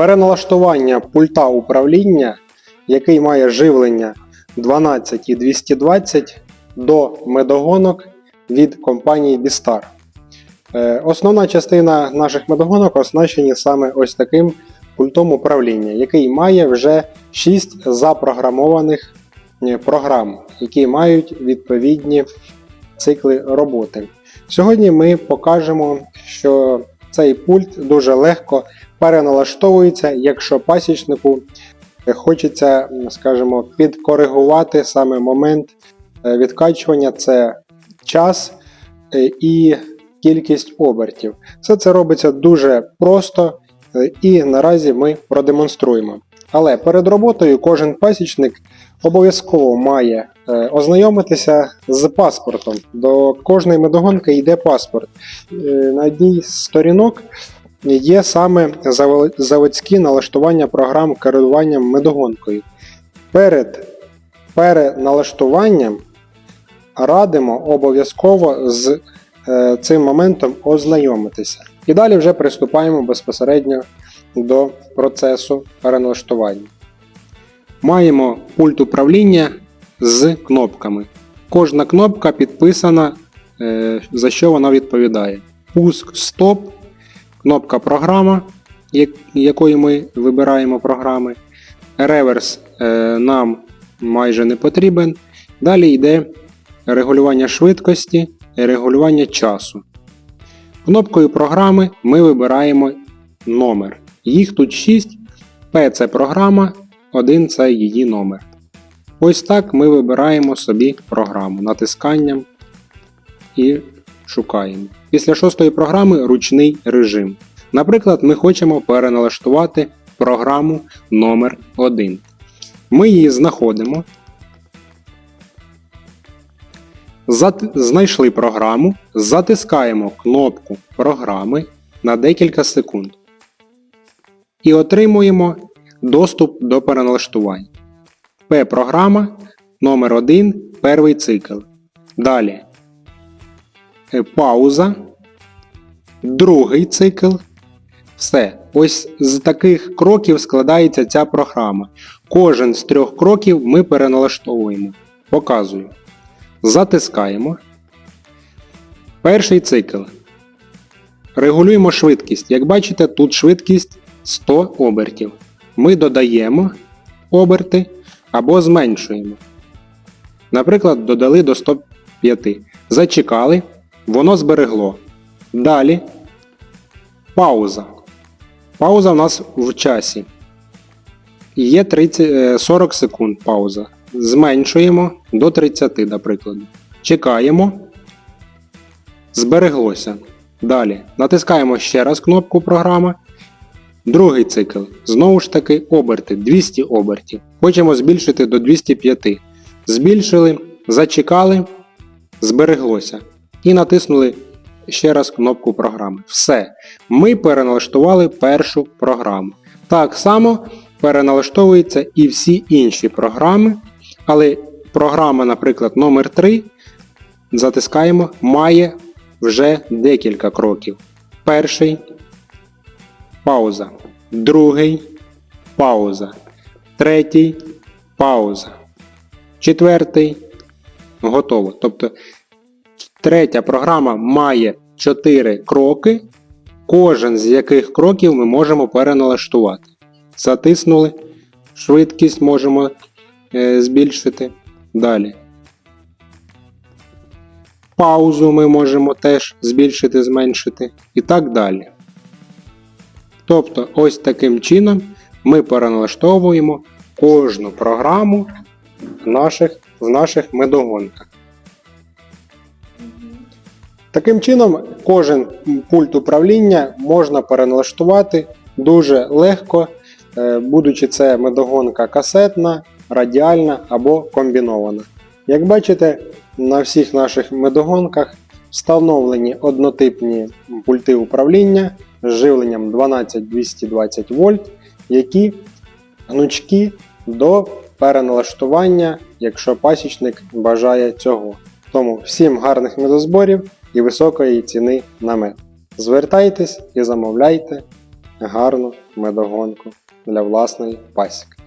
Переналаштування пульта управління, який має живлення 12 і 220 до медогонок від компанії Bistar. Е, Основна частина наших медогонок оснащені саме ось таким пультом управління, який має вже 6 запрограмованих е, програм, які мають відповідні цикли роботи. Сьогодні ми покажемо, що цей пульт дуже легко переналаштовується, якщо пасічнику хочеться, скажімо, підкоригувати саме момент е, відкачування, це час е, і кількість обертів. Все це робиться дуже просто е, і наразі ми продемонструємо. Але перед роботою кожен пасічник обов'язково має е, ознайомитися з паспортом. До кожної медогонки йде паспорт. Е, На одній з сторінок є саме заводські налаштування програм керування медогонкою. Перед переналаштуванням радимо обов'язково з е, цим моментом ознайомитися. І далі вже приступаємо безпосередньо до процесу переналаштування. Маємо пульт управління з кнопками. Кожна кнопка підписана, е, за що вона відповідає. Пуск, стоп, кнопка програма, як- якою ми вибираємо програми. Реверс е, нам майже не потрібен. Далі йде регулювання швидкості і регулювання часу. Кнопкою програми ми вибираємо номер. Їх тут 6. P це програма, 1 це її номер. Ось так ми вибираємо собі програму натисканням і шукаємо. Після шостої програми ручний режим. Наприклад, ми хочемо переналаштувати програму номер 1 Ми її знаходимо. Знайшли програму, затискаємо кнопку програми на декілька секунд і отримуємо доступ до переналаштувань. П-програма номер 1 перший цикл. Далі е, пауза, другий цикл. Все. Ось з таких кроків складається ця програма. Кожен з трьох кроків ми переналаштовуємо. Показую. Затискаємо. Перший цикл. Регулюємо швидкість. Як бачите, тут швидкість 100 обертів. Ми додаємо оберти або зменшуємо. Наприклад, додали до 105. Зачекали, воно зберегло. Далі пауза. Пауза у нас в часі. Є 30, е, 40 секунд пауза. Зменшуємо до 30, до прикладу. Чекаємо. Збереглося. Далі натискаємо ще раз кнопку програма. Другий цикл. Знову ж таки оберти 200 обертів. Хочемо збільшити до 205. Збільшили, зачекали, збереглося. І натиснули ще раз кнопку програми. Все. Ми переналаштували першу програму. Так само переналаштовуються і всі інші програми. Але програма, наприклад, номер 3 затискаємо, має вже декілька кроків. Перший пауза. Другий пауза. Третій пауза. Четвертий готово. Тобто третя програма має 4 кроки, кожен з яких кроків ми можемо переналаштувати. Затиснули, швидкість можемо е, збільшити. Далі. Паузу ми можемо теж збільшити, зменшити і так далі. Тобто, ось таким чином ми переналаштовуємо кожну програму в наших, в наших медогонках. Таким чином, кожен пульт управління можна переналаштувати дуже легко, е, будучи це медогонка касетна, радіальна або комбінована. Як бачите, на всіх наших медогонках встановлені однотипні пульти управління з живленням 12-220 вольт, які гнучкі до переналаштування, якщо пасічник бажає цього. Тому всім гарних медозборів і високої ціни на мед. Звертайтесь і замовляйте гарну медогонку для власної пасіки.